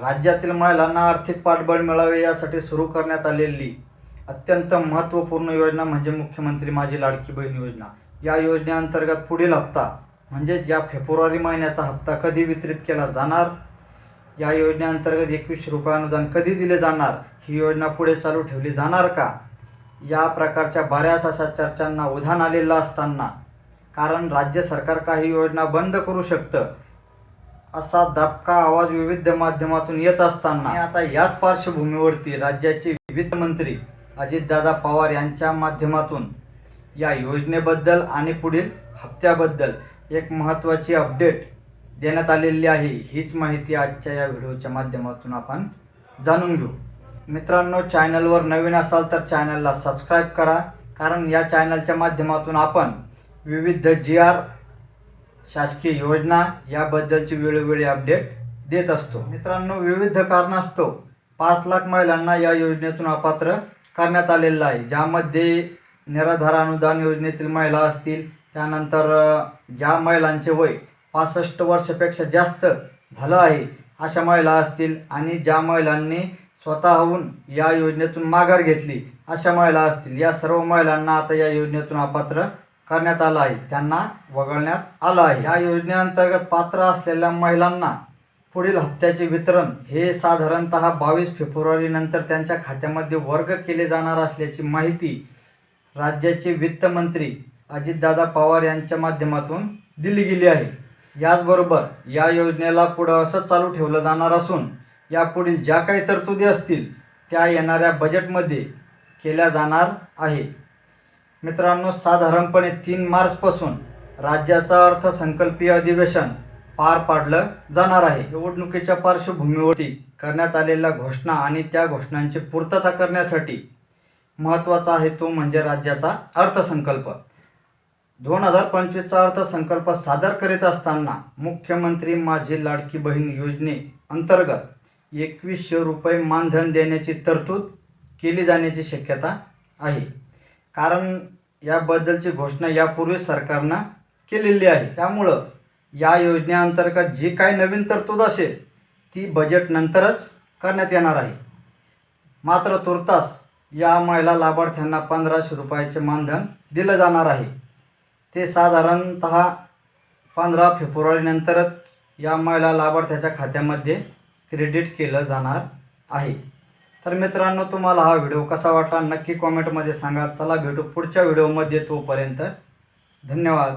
राज्यातील महिलांना आर्थिक पाठबळ मिळावे यासाठी सुरू करण्यात आलेली अत्यंत महत्त्वपूर्ण योजना म्हणजे मुख्यमंत्री माझी लाडकी बहीण योजना. या योजनेअंतर्गत पुढील हप्ता म्हणजेच या फेब्रुवारी महिन्याचा हप्ता कधी वितरित केला जाणार? या योजनेअंतर्गत एकवीसशे रुपये अनुदान कधी दिले जाणार? ही योजना पुढे चालू ठेवली जाणार का? या प्रकारच्या बऱ्याच अशा चर्चांना उधाण आलेलं असताना कारण राज्य सरकार काही योजना बंद करू शकतं असा दबका आवाज विविध माध्यमातून येत असताना आता याच पार्श्वभूमीवरती राज्याचे विविध मंत्री अजितदादा पवार यांच्या माध्यमातून या योजनेबद्दल आणि पुढील हप्त्याबद्दल एक महत्त्वाची अपडेट देण्यात आलेली आहे. हीच माहिती आजच्या या व्हिडिओच्या माध्यमातून आपण जाणून घेऊ. मित्रांनो चॅनलवर नवीन असाल तर चॅनलला सबस्क्राईब करा कारण या चॅनलच्या माध्यमातून आपण विविध जी आर शासकीय योजना याबद्दलची वेळोवेळी अपडेट देत असतो. मित्रांनो विविध कारणास्तव पाच लाख महिलांना या योजनेतून अपात्र करण्यात आलेलं आहे. ज्यामध्ये निराधार अनुदान योजनेतील महिला असतील त्यानंतर ज्या महिलांचे वय पासष्ट वर्षापेक्षा जास्त झालं आहे अशा महिला असतील आणि ज्या महिलांनी स्वतःहून या योजनेतून माघार घेतली अशा महिला असतील. या सर्व महिलांना आता या योजनेतून अपात्र करण्यात आलं आहे. त्यांना वगळण्यात आलं आहे. या योजनेअंतर्गत पात्र असलेल्या महिलांना पुढील हप्त्याचे वितरण हे साधारणतः बावीस फेब्रुवारीनंतर त्यांच्या खात्यामध्ये वर्ग केले जाणार असल्याची माहिती राज्याचे वित्तमंत्री अजितदादा पवार यांच्या माध्यमातून दिली गेली आहे. याचबरोबर या योजनेला पुढं असं चालू ठेवलं जाणार असून यापुढील ज्या काही तरतुदी असतील त्या येणाऱ्या बजेटमध्ये केल्या जाणार आहे. मित्रांनो साधारणपणे तीन मार्चपासून राज्याचा अर्थसंकल्पीय अधिवेशन पार पाडलं जाणार आहे. निवडणुकीच्या पार्श्वभूमीवरती करण्यात आलेल्या घोषणा आणि त्या घोषणांची पूर्तता करण्यासाठी महत्त्वाचा आहे तो म्हणजे राज्याचा अर्थसंकल्प. दोन हजार पंचवीसचा अर्थसंकल्प सादर करीत असताना मुख्यमंत्री माझी लाडकी बहीण योजने अंतर्गत एकवीसशे रुपये मानधन देण्याची तरतूद केली जाण्याची शक्यता आहे. कारण याबद्दलची घोषणा यापूर्वी सरकारनं केलेली आहे. त्यामुळं या योजनेअंतर्गत जी काही नवीन तरतूद असेल ती बजेटनंतरच करण्यात येणार आहे. मात्र तुर्तास या महिला लाभार्थ्यांना पंधराशे रुपयाचे मानधन दिलं जाणार आहे. ते साधारणत पंधरा फेब्रुवारीनंतरच या महिला लाभार्थ्याच्या खात्यामध्ये क्रेडिट केलं जाणार आहे. तर मित्रांनो तुम्हाला हा व्हिडिओ कसा वाटला नक्की कॉमेंटमध्ये सांगा. चला भेटू पुढच्या व्हिडिओमध्ये तोपर्यंत. धन्यवाद.